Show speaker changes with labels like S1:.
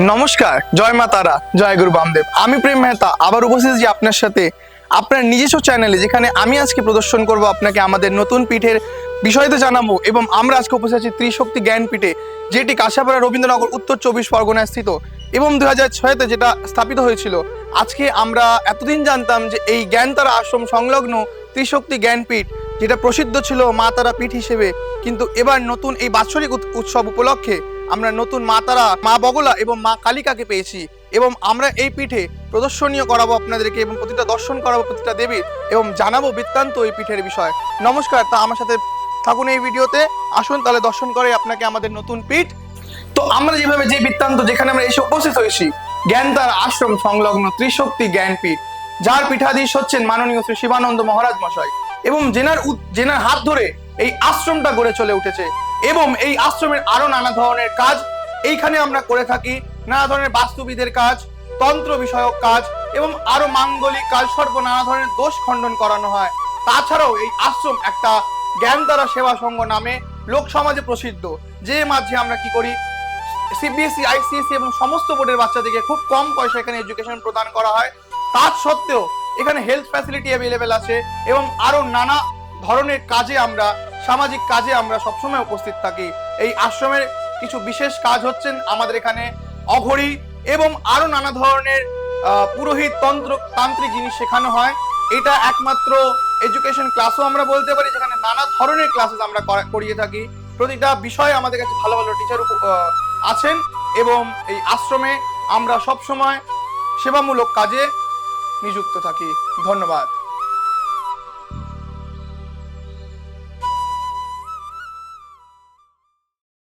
S1: নমস্কার, জয় মা তারা, জয় গুরু বামদেব। আমি প্রেম মেহতা, আবার উপস্থিত যে আপনার সাথে আপনার নিজস্ব চ্যানেলে যেখানে আমি আজকে প্রদর্শন করব আপনাকে আমাদের নতুন পিঠের বিষয়তে জানাব এবং আমরা আজকে উপস্থিত আছি ত্রিশক্তি জ্ঞান পিঠে, যেটি কাছাপাড়া রবীন্দ্রনগর উত্তর চব্বিশ পরগনায় স্থিত এবং দু হাজার ছয়তে যেটা স্থাপিত হয়েছিল। আজকে আমরা এতদিন জানতাম যে এই জ্ঞানতারা আশ্রম সংলগ্ন ত্রিশক্তি জ্ঞানপীঠ যেটা প্রসিদ্ধ ছিল মা তারা পীঠ হিসেবে, কিন্তু এবার নতুন এই বাৎসরিক উৎ- উৎসব উপলক্ষে আমরা নতুন মা তারা মা বগলা এবং মা কালিকাকে পেয়েছি এবং আমরা এই পিঠে প্রদর্শনীয় করাবো আপনাদেরকে এবং প্রতিটা দর্শন করাবো প্রতিটা দেবীর এবং জানাব বৃত্তান্ত এই পিঠের বিষয়। নমস্কার, তা আমার সাথে থাকুন এই ভিডিওতে। আসুন তাহলে দর্শন করে আপনাকে আমাদের নতুন পিঠ। তো আমরা যেভাবে যে বৃত্তান্ত যেখানে আমরা এসে উপস্থিত হয়েছি জ্ঞানতার আশ্রম সংলগ্ন ত্রিশক্তি জ্ঞানপীঠ যার পীঠাধীশ হচ্ছেন মাননীয় শ্রী শিবানন্দ মহারাজ মশাই এবং জেনার জেনার হাত ধরে এই আশ্রমটা গড়ে চলে উঠেছে। এবং এই আশ্রমের আরও নানা ধরনের কাজ। এইখানে আমরা করে থাকি নানা ধরনের বাস্তুবিদের কাজ, তন্ত্র বিষয়ক কাজ এবং আরও মাঙ্গলিক কাজ সর্ব নানা ধরনের দোষ খণ্ডন করানো হয়। তাছাড়াও এই আশ্রম একটা জ্ঞানতারা সেবা সংঘ নামে লোক সমাজে প্রসিদ্ধ। যে মাঝে আমরা কি করি সিবিএসসি আইসিএসসি এবং সমস্ত বোর্ডের বাচ্চাদেরকে খুব কম পয়সা এখানে এডুকেশন প্রদান করা হয়। তা সত্ত্বেও এখানে হেলথ ফ্যাসিলিটি অ্যাভেলেবেল আছে এবং আরও নানা ধরনের কাজে আমরা সামাজিক কাজে আমরা সবসময় উপস্থিত থাকি। এই আশ্রমের কিছু বিশেষ কাজ হচ্ছেন আমাদের এখানে অঘড়ি এবং আরও নানা ধরনের পুরোহিত তন্ত্র, তান্ত্রিক জিনিস শেখানো হয়। এটা একমাত্র এডুকেশন ক্লাসও আমরা বলতে পারি, যেখানে নানা ধরনের ক্লাসেস আমরা করিয়ে থাকি। প্রতিটা বিষয়ে আমাদের কাছে ভালো ভালো টিচার আছেন এবং এই আশ্রমে আমরা সব সময় সেবামূলক কাজে নিযুক্ত থাকি। ধন্যবাদ।